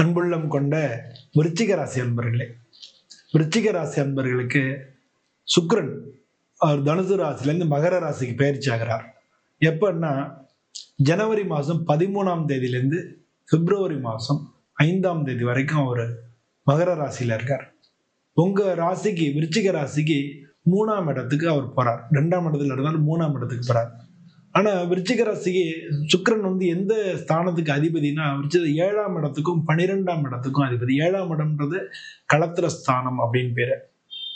அன்புள்ளம் கொண்ட விருச்சிக ராசி அன்பர்களே. விருச்சிக ராசி அன்பர்களுக்கு சுக்ரன் அவர் தனுசு ராசிலேருந்து மகர ராசிக்கு பயிற்சி ஆகிறார். எப்பன்னா ஜனவரி மாதம் பதிமூணாம் தேதியிலேருந்து பிப்ரவரி மாதம் ஐந்தாம் தேதி வரைக்கும் அவர் மகர ராசியில் இருக்கார். உங்கள் ராசிக்கு விருச்சிக ராசிக்கு மூணாம் இடத்துக்கு அவர் போகிறார் ரெண்டாம் இடத்துல இருந்தாலும் மூணாம் இடத்துக்கு போகிறார் ஆனால் விருச்சிக ராசிக்கு சுக்கிரன் வந்து எந்த ஸ்தானத்துக்கு அதிபதினா விருச்சிக ஏழாம் இடத்துக்கும் பன்னிரெண்டாம் இடத்துக்கும் அதிபதி. ஏழாம் இடம்ன்றது களத்திர ஸ்தானம் அப்படின்னு பேரு.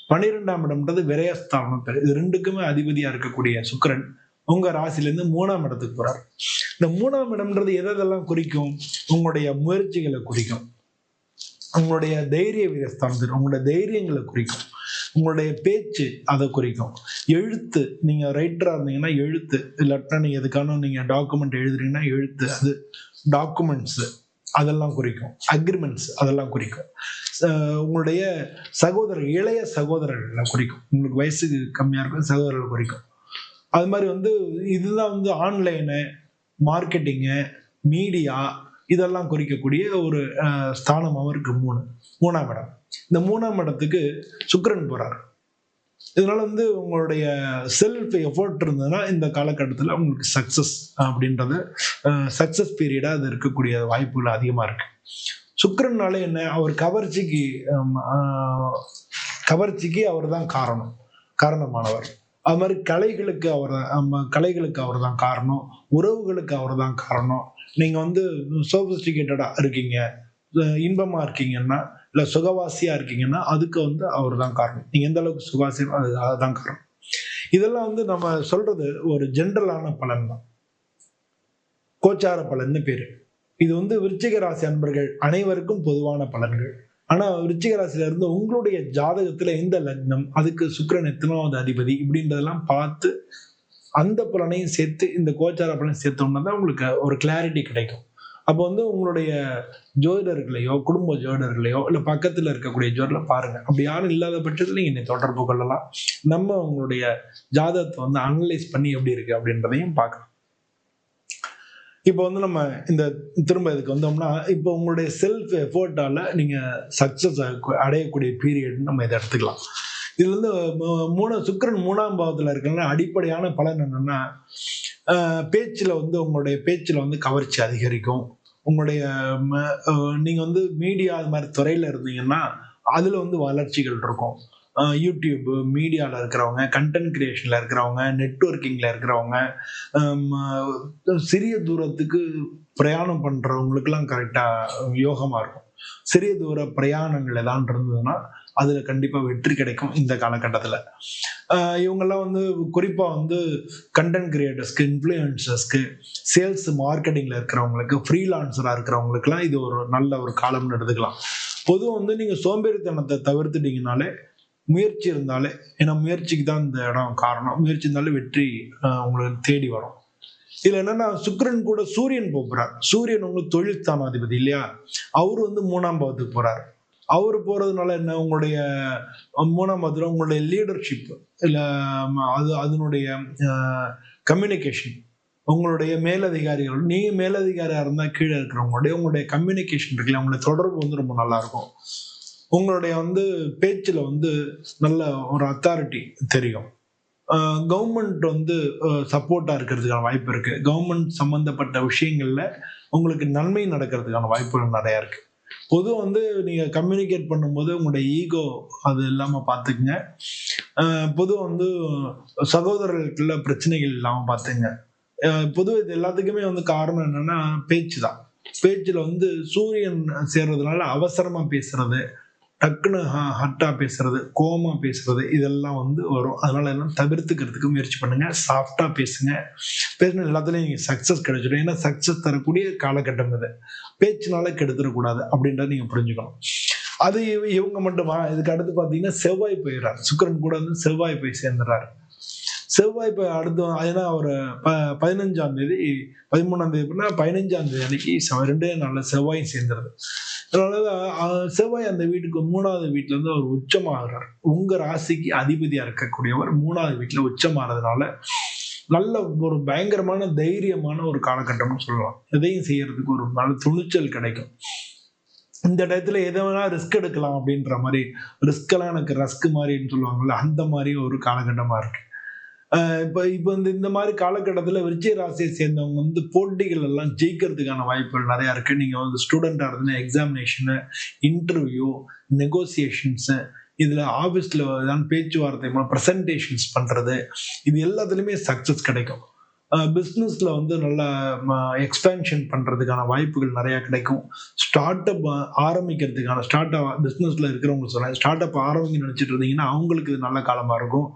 பன்னிரெண்டாம் இடம்ன்றது விரயஸ்தானம் பேரு. இது ரெண்டுக்குமே அதிபதியா இருக்கக்கூடிய சுக்கரன் உங்க ராசிலேருந்து மூணாம் இடத்துக்கு போறார். இந்த மூணாம் இடம்ன்றது எதெல்லாம் குறிக்கும்? உங்களுடைய முயற்சிகளை குறிக்கும். உங்களுடைய தைரிய வீரஸ்தானத்தில் உங்களுடைய தைரியங்களை குறிக்கும். உங்களுடைய பேச்சு அதை குறிக்கும். எழுத்து. நீங்க ரைட்டரா இருந்தீங்கன்னா எழுத்து. இல்லாட்டா நீங்க எதுக்கான நீங்க டாக்குமெண்ட் எழுதுறீங்கன்னா எழுத்து. அது டாக்குமெண்ட்ஸ் அதெல்லாம் குறிக்கும். அக்ரிமெண்ட்ஸ் அதெல்லாம் குறிக்கும். உங்களுடைய சகோதரர் இளைய சகோதரர்களை குறிக்கும். உங்களுக்கு வயசுக்கு கம்மியா இருக்கும் சகோதரர்கள் குறிக்கும். அது மாதிரி வந்து இதுதான் வந்து ஆன்லைனு மார்க்கெட்டிங்கு மீடியா இதெல்லாம் குறிக்கக்கூடிய ஒரு ஸ்தானம் அவருக்கு மூணு. மூணாம் இடம். இந்த மூணாம் இடத்துக்கு சுக்கரன் போகிறார் இதனால வந்து உங்களுடைய செல்ஃப் எஃபர்ட் இருந்ததுன்னா இந்த காலகட்டத்தில் உங்களுக்கு சக்ஸஸ் அப்படின்றது சக்ஸஸ் பீரியடாக அது இருக்கக்கூடிய வாய்ப்புகள் அதிகமாக இருக்கு. சுக்கரனால என்ன? அவர் கவர்ச்சிக்கு கவர்ச்சிக்கு அவர் தான் காரணம் காரணமானவர். அது மாதிரி கலைகளுக்கு அவர் கலைகளுக்கு அவர் தான் காரணம் உறவுகளுக்கு அவர் தான் காரணம். நீங்கள் வந்து சோஃபிஸ்டிகேட்டடாக இருக்கீங்க இன்பமாக இருக்கீங்கன்னா இல்ல சுகவாசியா இருக்கீங்கன்னா அதுக்கு வந்து அவர் தான் காரணம். நீங்க எந்த அளவுக்கு சுகாசி அது அதுதான் காரணம். இதெல்லாம் வந்து நம்ம சொல்றது ஒரு ஜென்ரலான பலன் தான். கோச்சார பலன்னு பேரு. இது வந்து விருச்சிக ராசி அன்பர்கள் அனைவருக்கும் பொதுவான பலன்கள். ஆனா விருச்சிக ராசியில இருந்து உங்களுடைய ஜாதகத்துல எந்த லக்னம் அதுக்கு சுக்கிரன் எத்தனாவது அதிபதி இப்படின்றதெல்லாம் பார்த்து அந்த பலனையும் சேர்த்து இந்த கோச்சார பலனையும் சேர்த்தோம்னா தான் உங்களுக்கு ஒரு கிளாரிட்டி கிடைக்கும். அப்போ வந்து உங்களுடைய ஜோதிடர்களையோ குடும்ப ஜோதிடர்களையோ இல்லை பக்கத்தில் இருக்கக்கூடிய ஜோதிடரை பாருங்க. அப்படி யாரும் இல்லாத பட்சத்தில் நீங்கள் என்னை தொடர்பு கொள்ளலாம். நம்ம உங்களுடைய ஜாதகத்தை வந்து அனலைஸ் பண்ணி எப்படி இருக்கு அப்படின்றதையும் பார்க்கலாம். இப்போ வந்து நம்ம இந்த திரும்ப இதுக்கு வந்தோம்னா இப்போ உங்களுடைய செல்ஃப் எஃபோர்ட்டால நீங்கள் சக்ஸஸ் அடையக்கூடிய பீரியட்னு நம்ம இதை எடுத்துக்கலாம். இதுல இருந்து மூணு சுக்கிரன் மூணாம் பாவத்தில் இருக்கனால அடிப்படையான பலன் என்னன்னா பேச்சில் வந்து உங்களுடைய பேச்சில் வந்து கவர்ச்சி அதிகரிக்கும். உங்களுடைய ம- நீங்க வந்து மீடியா அது மாதிரி துறையில இருந்தீங்கன்னா அதுல வந்து வளர்ச்சிகள் இருக்கும். யூடியூப் மீடியாவில் இருக்கிறவங்க கண்டென்ட் கிரியேஷனில் இருக்கிறவங்க நெட்வொர்க்கிங்கில் இருக்கிறவங்க சிறிய தூரத்துக்கு பிரயாணம் பண்ணுறவங்களுக்குலாம் கரெக்டாக யோகமாக இருக்கும். சிறிய தூர பிரயாணங்கள் ஏதாவது இருந்ததுன்னா அதில் கண்டிப்பாக வெற்றி கிடைக்கும் இந்த காலகட்டத்தில். இவங்கெல்லாம் வந்து குறிப்பாக வந்து கண்டென்ட் கிரியேட்டர்ஸ்க்கு இன்ஃப்ளூயன்சர்ஸ்க்கு சேல்ஸ் மார்க்கெட்டிங்கில் இருக்கிறவங்களுக்கு ஃப்ரீலான்சராக இருக்கிறவங்களுக்குலாம் இது ஒரு நல்ல ஒரு காலம்னு எடுத்துக்கலாம். பொதுவாக வந்து நீங்கள் சோம்பேறித்தனத்தை தவிர்த்துட்டீங்கனாலே முயற்சி இருந்தாலே ஏன்னா முயற்சிக்கு தான் இந்த இடம் காரணம். முயற்சி இருந்தாலே வெற்றி உங்களுக்கு தேடி வரும். இதுல என்னன்னா சுக்ரன் கூட சூரியன் போகிறார் சூரியன் உங்களுக்கு தொழில் ஸ்தானாதிபதி இல்லையா? அவர் வந்து மூணாம் பாவத்துக்கு போறாரு. அவர் போறதுனால என்ன? உங்களுடைய மூணாம் பாவத்துல உங்களுடைய லீடர்ஷிப் இல்லை அது அதனுடைய கம்யூனிகேஷன் உங்களுடைய மேலதிகாரிகள் நீ மேலதிகாரியா இருந்தா கீழே இருக்கிறவங்களுடைய உங்களுடைய கம்யூனிகேஷன் இருக்குல்ல உங்களுடைய தொடர்பு வந்து ரொம்ப நல்லா இருக்கும் உங்களுடைய வந்து பேச்சில் வந்து நல்ல ஒரு அத்தாரிட்டி தெரியும். கவர்மெண்ட் வந்து சப்போர்ட்டாக இருக்கிறதுக்கான வாய்ப்பு இருக்குது கவர்மெண்ட் சம்மந்தப்பட்ட விஷயங்களில் உங்களுக்கு நன்மை நடக்கிறதுக்கான வாய்ப்புகள் நிறையா இருக்குது பொது வந்து நீங்க கம்யூனிகேட் பண்ணும்போது உங்களுடைய ஈகோ அது இல்லாம பார்த்துக்குங்க. பொதுவாக வந்து சகோதரர்களுக்குள்ள பிரச்சனைகள் இல்லாம பார்த்துங்க பொதுவாக இது எல்லாத்துக்குமே வந்து காரணம் என்னன்னா பேச்சு தான் பேச்சுல வந்து சூரியன் சேர்றதுனால அவசரமா பேசுறது டக்குன்னு ஹட்டா பேசுறது கோமா பேசுறது இதெல்லாம் வந்து வரும். அதனால எல்லாம் தவிர்த்துக்கிறதுக்கு முயற்சி பண்ணுங்க. சாஃப்டா பேசுங்க. பேசின எல்லாத்துலயும் நீங்க சக்சஸ் கிடைச்சிடும். ஏன்னா சக்சஸ் தரக்கூடிய காலகட்டம் இது. பேச்சுனால கெடுத்துடக்கூடாது அப்படின்றத நீங்க புரிஞ்சுக்கணும். அது இவங்க மட்டுமா? இதுக்கு அடுத்து பாத்தீங்கன்னா செவ்வாய் போயிடுறார் சுக்கிரன் கூட வந்து செவ்வாய் போய் சேர்ந்துடுறாரு செவ்வாய் போய் அடுத்து ஏன்னா ஒரு ப பதினஞ்சாம் தேதி பதிமூணாம் தேதி அப்படின்னா பதினஞ்சாம் தேதி அன்னைக்கு ரெண்டே நாளில் செவ்வாயும் சேர்ந்துருது. அதனால செவ்வாய் அந்த வீட்டுக்கு மூணாவது வீட்டுல இருந்து அவர் உச்சமாகிறார். உங்க ராசிக்கு அதிபதியா இருக்கக்கூடியவர் மூணாவது வீட்டுல உச்சமாறதுனால நல்ல ஒரு பயங்கரமான தைரியமான ஒரு காலகட்டம்னு சொல்லலாம் எதையும் செய்யறதுக்கு ஒரு நல்ல துணிச்சல் கிடைக்கும். இந்த டயத்துல எதை வேணா ரிஸ்க் எடுக்கலாம் அப்படின்ற மாதிரி ரிஸ்கெல்லாம் எனக்கு ரஸ்க் மாதிரின்னு சொல்லுவாங்கல்ல அந்த மாதிரி ஒரு காலகட்டமா இருக்கு. இப்போ இப்போ இந்த இந்த மாதிரி காலகட்டத்தில் விருச்சிக ராசியை சேர்ந்தவங்க வந்து போட்டிகள் எல்லாம் ஜெயிக்கிறதுக்கான வாய்ப்புகள் நிறையா இருக்குது நீங்கள் வந்து ஸ்டூடெண்ட்டாக இருந்தீங்கன்னா எக்ஸாமினேஷனு இன்டர்வியூ நெகோசியேஷன்ஸு இதில் ஆஃபீஸில் ஏதாவது பேச்சுவார்த்தை ப்ரெசன்டேஷன்ஸ் பண்ணுறது இது எல்லாத்துலேயுமே சக்ஸஸ் கிடைக்கும். பிஸ்னஸில் வந்து நல்ல எக்ஸ்பேன்ஷன் பண்ணுறதுக்கான வாய்ப்புகள் நிறையா கிடைக்கும். ஸ்டார்ட் அப் ஆரம்பிக்கிறதுக்கான ஸ்டார்ட் அப் பிஸ்னஸில் இருக்கிறவங்க சொல்கிறேன் ஸ்டார்ட் அப் ஆரம்பிக்க நினச்சிட்டு இருந்தீங்கன்னா அவங்களுக்கு இது நல்ல காலமாக இருக்கும்.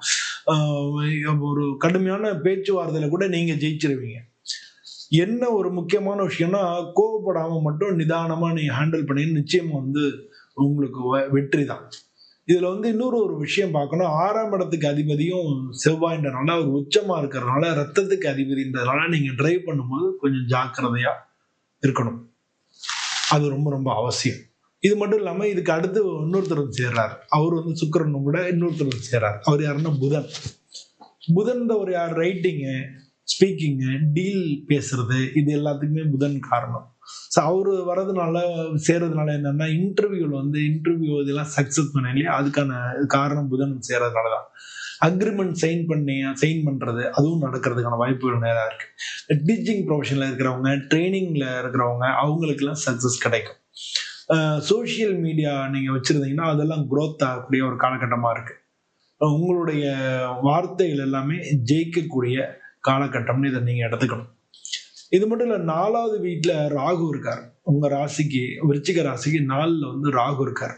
ஒரு கடுமையான பேச்சுவார்த்தையில் கூட நீங்கள் ஜெயிச்சிருவீங்க. என்ன ஒரு முக்கியமான விஷயம்னா கோவப்படாமல் மட்டும் நிதானமாக நீங்கள் ஹேண்டில் பண்ணி நிச்சயம் வந்து உங்களுக்கு வெற்றி தான் இதுல வந்து இன்னொரு ஒரு விஷயம் பார்க்கணும். ஆறாம் இடத்துக்கு அதிபதியும் செவ்வாயின்றனால அவர் உச்சமா இருக்கிறதுனால ரத்தத்துக்கு அதிபதின்றதுனால நீங்க டிரைவ் பண்ணும்போது கொஞ்சம் ஜாக்கிரதையா இருக்கணும். அது ரொம்ப ரொம்ப அவசியம். இது மட்டும் இல்லாம இதுக்கு அடுத்து இன்னொருத்தர் சேர்றார். அவர் வந்து சுக்கரனும் கூட இன்னொருத்தர் சேர்றார். அவர் யாருன்னா புதன். புதன் ஒரு யார்? ரைட்டிங்கு ஸ்பீக்கிங்கு டீல் பேசுறது இது எல்லாத்துக்குமே புதன் காரணம். ஸோ அவரு வர்றதுனால சேர்றதுனால என்னன்னா இன்டர்வியூல வந்து இன்டர்வியூ இதெல்லாம் சக்சஸ் பண்ண இல்லையா? அதுக்கான காரணம் புதன் சேர்றதுனால தான். அக்ரிமெண்ட் சைன் பண்ணி சைன் பண்றது அதுவும் நடக்கிறதுக்கான வாய்ப்புகள் நேராக இருக்கு. டீச்சிங் ப்ரொஃபஷனில் இருக்கிறவங்க ட்ரைனிங்ல இருக்கிறவங்க அவங்களுக்கெல்லாம் சக்சஸ் கிடைக்கும். சோஷியல் மீடியா நீங்க வச்சிருந்தீங்கன்னா அதெல்லாம் க்ரோத் ஆகக்கூடிய ஒரு காலகட்டமா இருக்கு. உங்களுடைய வார்த்தைகள் எல்லாமே ஜெயிக்கக்கூடிய காலகட்டம்னு இதை நீங்க எடுத்துக்கணும். இது மட்டும் இல்ல நாலாவது வீட்டுல ராகு இருக்கார். உங்க ராசிக்கு விருச்சிக ராசிக்கு நாலுல வந்து ராகு இருக்கார்.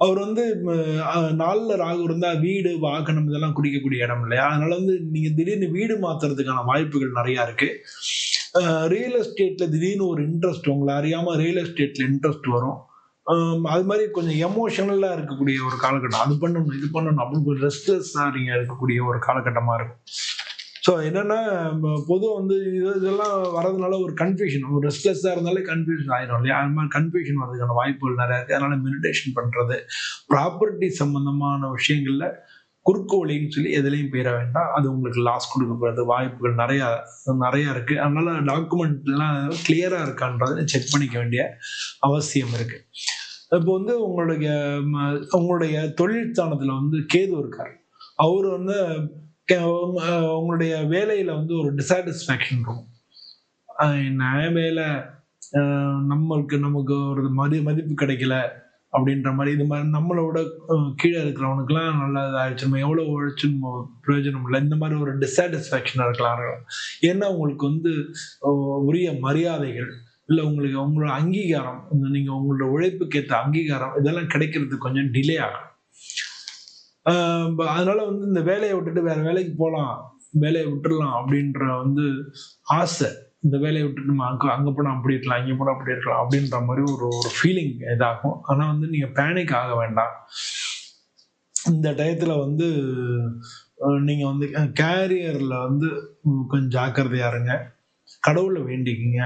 அவர் வந்து நாளில் நாலுல ராகு இருந்தா வீடு வாகனம் இதெல்லாம் குடிக்கக்கூடிய இடம் இல்லையா? அதனால வந்து நீங்க திடீர்னு வீடு மாத்துறதுக்கான வாய்ப்புகள் நிறைய இருக்கு. ரியல் எஸ்டேட்ல திடீர்னு ஒரு இன்ட்ரெஸ்ட் உங்களை அறியாம ரியல் எஸ்டேட்ல இன்ட்ரெஸ்ட் வரும். அது மாதிரி கொஞ்சம் எமோஷனலாக இருக்கக்கூடிய ஒரு காலகட்டம். அது பண்ணணும் இது பண்ணணும் அப்படின்னு கொஞ்சம் நீங்கள் இருக்கக்கூடிய ஒரு காலகட்டமாக இருக்கும். ஸோ என்னென்னா பொதுவாக வந்து இது இதெல்லாம் வரதுனால ஒரு கன்ஃபியூஷன் ஒரு ரெஸ்ட்லெஸ்ஸாக இருந்தாலே கன்ஃபியூஷன் ஆயிடும் இல்லையா? அது மாதிரி கன்ஃபியூஷன் வரதுக்கான வாய்ப்புகள் நிறையா இருக்குது அதனால மெடிடேஷன் பண்ணுறது ப்ராப்பர்ட்டி சம்மந்தமான விஷயங்களில் குறுக்கு வழின்னு சொல்லி எதுலேயும் போயிட வேண்டாம். அது உங்களுக்கு லாஸ் கொடுக்க போகிறது வாய்ப்புகள் நிறையா நிறையா இருக்குது அதனால டாக்குமெண்ட்லாம் கிளியராக இருக்கான்றதை செக் பண்ணிக்க வேண்டிய அவசியம் இருக்குது இப்போ வந்து உங்களுடைய ம, உங்களுடைய தொழில் ஸ்தானத்தில் வந்து கேது இருக்கார். அவர் வந்து உங்களுடைய வேலையில வந்து ஒரு டிசாட்டிஸ்ஃபேக்ஷன் இருக்கும். அஹ் என்ன வேலை நம்மளுக்கு நமக்கு ஒரு மதி மதிப்பு கிடைக்கல அப்படின்ற மாதிரி இது மாதிரி நம்மளோட கீழே இருக்கிறவனுக்குலாம் நல்லா இதாகிடுச்சு நம்ம எவ்வளோ உழைச்சும் பிரயோஜனம் இல்லை. இந்த மாதிரி ஒரு டிசாட்டிஸ்ஃபேக்ஷன் இருக்கலாம். ஏன்னா உங்களுக்கு வந்து உரிய மரியாதைகள் இல்லை உங்களுக்கு உங்களோட அங்கீகாரம் நீங்கள் உங்களோட உழைப்புக்கு ஏற்ற அங்கீகாரம் இதெல்லாம் கிடைக்கிறதுக்கு கொஞ்சம் டிலே ஆகும். அதனால வந்து இந்த வேலையை விட்டுட்டு வேற வேலைக்கு போகலாம் வேலையை விட்டுறலாம் அப்படின்ற வந்து ஆசை. இந்த வேலையை விட்டுட்டு நம்ம அங்கே அங்கே போனால் அப்படி இருக்கலாம் இங்கே போனால் அப்படி இருக்கலாம் அப்படின்ற மாதிரி ஒரு ஒரு ஃபீலிங் இதாகும். ஆனால் வந்து நீங்கள் பேனிக் ஆக வேண்டாம். இந்த டயத்தில் வந்து நீங்கள் வந்து கேரியரில் வந்து கொஞ்சம் ஜாக்கிரதையா இருங்க. கடவுளை வேண்டிக்கிங்க.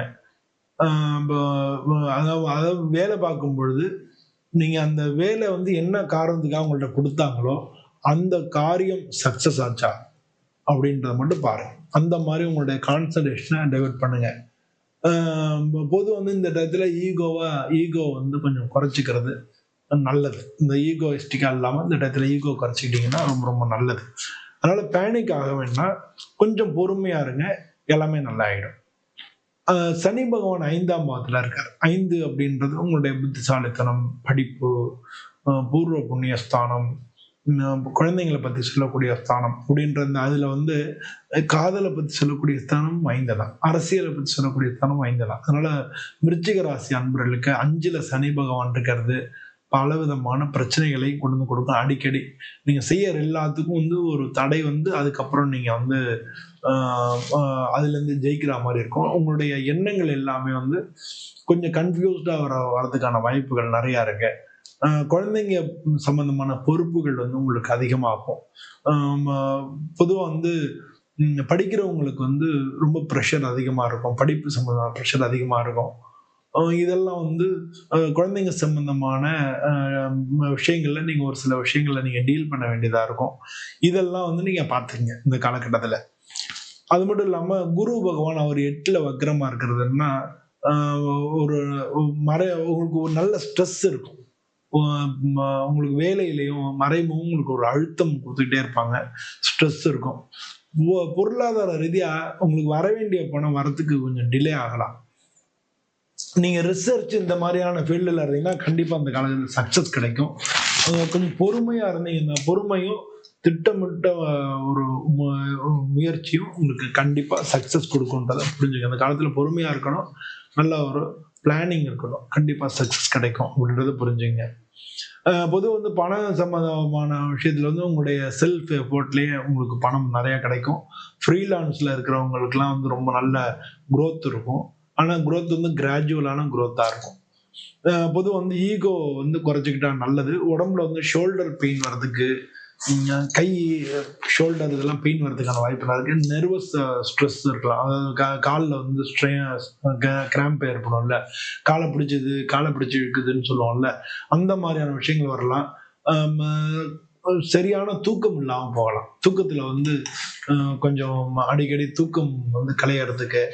அதாவது அதாவது வேலை பார்க்கும் பொழுது நீங்கள் அந்த வேலை வந்து என்ன காரணத்துக்காக உங்கள்கிட்ட கொடுத்தாங்களோ அந்த காரியம் சக்ஸஸ் ஆச்சா அப்படின்றத மட்டும் பாருங்க. அந்த மாதிரி உங்களுடைய கான்சன்ட்ரேஷனை டைவெர்ட் பண்ணுங்க. பொது வந்து இந்த டயத்தில் ஈகோவை ஈகோ வந்து கொஞ்சம் குறைச்சிக்கிறது நல்லது. இந்த ஈகோயிஸ்டிக்கா இல்லாமல் இந்த டயத்தில் ஈகோ குறைச்சிக்கிட்டீங்கன்னா ரொம்ப ரொம்ப நல்லது. அதனால் பேனிக் ஆக வேண்டாம் கொஞ்சம் பொறுமையாக இருங்க. எல்லாமே நல்லா ஆகிடும் சனி பகவான் ஐந்தாம் பாவத்துல இருக்கார். ஐந்து அப்படின்றது உங்களுடைய புத்திசாலித்தனம் படிப்பு பூர்வ புண்ணிய ஸ்தானம் குழந்தைங்களை பற்றி சொல்லக்கூடிய ஸ்தானம் அப்படின்ற அந்த அதில் வந்து காதலை பற்றி சொல்லக்கூடிய ஸ்தானம் ஐந்ததான். அரசியலை பற்றி சொல்லக்கூடிய ஸ்தானம் ஐந்ததான். தான் அதனால மிருச்சிக ராசி அன்பர்களுக்கு அஞ்சில் சனி பகவான் இருக்கிறது பலவிதமான பிரச்சனைகளை கொண்டு வந்து கொடுக்கும். அடிக்கடி நீங்கள் செய்யற எல்லாத்துக்கும் வந்து ஒரு தடை வந்து அதுக்கப்புறம் நீங்கள் வந்து அதுலேருந்து ஜெயிக்கிற மாதிரி இருக்கும். உங்களுடைய எண்ணங்கள் எல்லாமே வந்து கொஞ்சம் கன்ஃபியூஸ்டாக வர வரதுக்கான வாய்ப்புகள் நிறையா இருக்கு. குழந்தைங்க சம்பந்தமான பொறுப்புகள் வந்து உங்களுக்கு அதிகமாகும் பொதுவாக வந்து படிக்கிறவங்களுக்கு வந்து ரொம்ப ப்ரெஷர் அதிகமாக இருக்கும். படிப்பு சம்மந்தமான ப்ரெஷர் அதிகமாக இருக்கும். இதெல்லாம் வந்து குழந்தைங்க சம்பந்தமான விஷயங்கள்ல நீங்க ஒரு சில விஷயங்கள்ல நீங்க டீல் பண்ண வேண்டியதா இருக்கும். இதெல்லாம் வந்து நீங்க பாத்துங்க இந்த காலகட்டத்துல. அது மட்டும் இல்லாம குரு பகவான் அவர் எட்டுல வக்ரமா இருக்கிறதுன்னா ஒரு மறை உங்களுக்கு ஒரு நல்ல ஸ்ட்ரெஸ் இருக்கும். உங்களுக்கு வேலையிலையும் மறைமும் உங்களுக்கு ஒரு அழுத்தம் கொடுத்துக்கிட்டே இருப்பாங்க. ஸ்ட்ரெஸ் இருக்கும். பொருளாதார ரீதியா உங்களுக்கு வர வேண்டிய பணம் வரத்துக்கு கொஞ்சம் டிலே ஆகலாம். நீங்க ரிசர்ச் இந்த மாதிரியான ஃபீல்டில் இருந்தீங்கன்னா கண்டிப்பா அந்த காலத்தில் சக்சஸ் கிடைக்கும். கொஞ்சம் பொறுமையா இருந்தீங்கன்னா பொறுமையும் திட்டமிட்ட ஒரு மு- முயற்சியும் உங்களுக்கு கண்டிப்பாக சக்ஸஸ் கொடுக்குன்றதை புரிஞ்சுக்க அந்த காலத்தில் பொறுமையாக இருக்கணும். நல்ல ஒரு பிளானிங் இருக்கணும். கண்டிப்பாக சக்ஸஸ் கிடைக்கும் அப்படின்றத புரிஞ்சுங்க. பொதுவாக வந்து பணம் சம்மந்தமான விஷயத்துல வந்து உங்களுடைய செல்ஃப் எஃபோர்ட்லேயே உங்களுக்கு பணம் நிறையா கிடைக்கும். ஃப்ரீலான்ஸில் இருக்கிறவங்களுக்குலாம் வந்து ரொம்ப நல்ல க்ரோத் இருக்கும். ஆனால் க்ரோத் வந்து கிராஜுவலான க்ரோத்தாக இருக்கும். பொதுவாக வந்து ஈகோ வந்து குறைச்சிக்கிட்டா நல்லது. உடம்புல வந்து ஷோல்டர் பெயின் வர்றதுக்கு கை ஷோல்டர் இதெல்லாம் பெயின் வர்றதுக்கான வாய்ப்பு இருக்கு. நெர்வஸ் ஸ்ட்ரெஸ் இருக்கலாம். அதாவது கா- வந்து கிராம்ப் ஏற்படும்ல. காலை பிடிச்சது காலை பிடிச்சி இழுக்குதுன்னு சொல்லுவோம்ல. அந்த மாதிரியான விஷயங்கள் வரலாம். சரியான தூக்கம் இல்லாமல் போகலாம். தூக்கத்தில் வந்து கொஞ்சம் அடிக்கடி தூக்கம் வந்து கலையறதுக்கு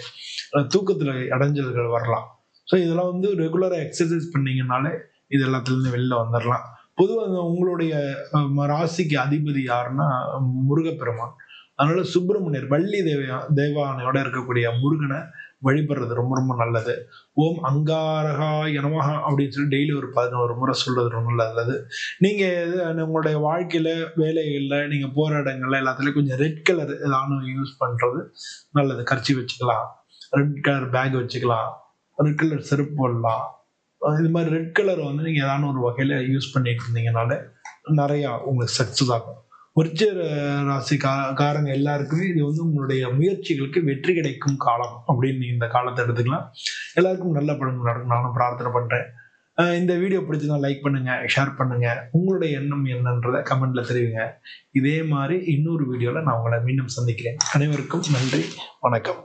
தூக்கத்தில் அடைஞ்சல்கள் இடைஞ்சல்கள் வரலாம். ஸோ இதெல்லாம் வந்து ரெகுலராக எக்ஸசைஸ் பண்ணீங்கனாலே இது எல்லாத்துலேருந்து வெளில வந்துடலாம் பொதுவாக உங்களுடைய ராசிக்கு அதிபதி யாருன்னா முருகப்பெருமான். அதனால சுப்பிரமணியர் வள்ளி தேவையா தேவானையோட இருக்கக்கூடிய முருகனை வழிபடுறது ரொம்ப ரொம்ப நல்லது. ஓம் அங்காரகா எனமாக அப்படின்னு சொல்லி டெய்லி ஒரு பதினோரு முறை சொல்றது ரொம்ப நல்லது. நீங்க உங்களுடைய வாழ்க்கையில வேலைகள்ல நீங்க போற இடங்கள்ல எல்லாத்துலயும் கொஞ்சம் ரெட் கலர் ஏதாவது யூஸ் பண்றது நல்லது. கர்ச்சி வச்சுக்கலாம். ரெட் கலர் பேக் வச்சுக்கலாம். ரெட் கலர் செருப்பு போடலாம். இது மாதிரி ரெட் கலர் வந்து நீங்க ஏதாவது ஒரு வகையில யூஸ் பண்ணிட்டு இருந்தீங்கனால நிறைய உங்களுக்கு சக்சஸ் ஆகும். விருச்சிக ராசி கா காரங்க எல்லாருக்குமே இது வந்து உங்களுடைய முயற்சிகளுக்கு வெற்றி கிடைக்கும் காலம் அப்படின்னு இந்த காலத்தை எடுத்துக்கலாம். எல்லாருக்கும் நல்ல படம் நடக்கும். நானும் பிரார்த்தனை பண்றேன். இந்த வீடியோ பிடிச்சதா லைக் பண்ணுங்க ஷேர் பண்ணுங்க. உங்களுடைய எண்ணம் என்னன்றதை கமெண்ட்ல தெரிவிங்க. இதே மாதிரி இன்னொரு வீடியோல நான் உங்களை மீண்டும் சந்திக்கிறேன். அனைவருக்கும் நன்றி வணக்கம்.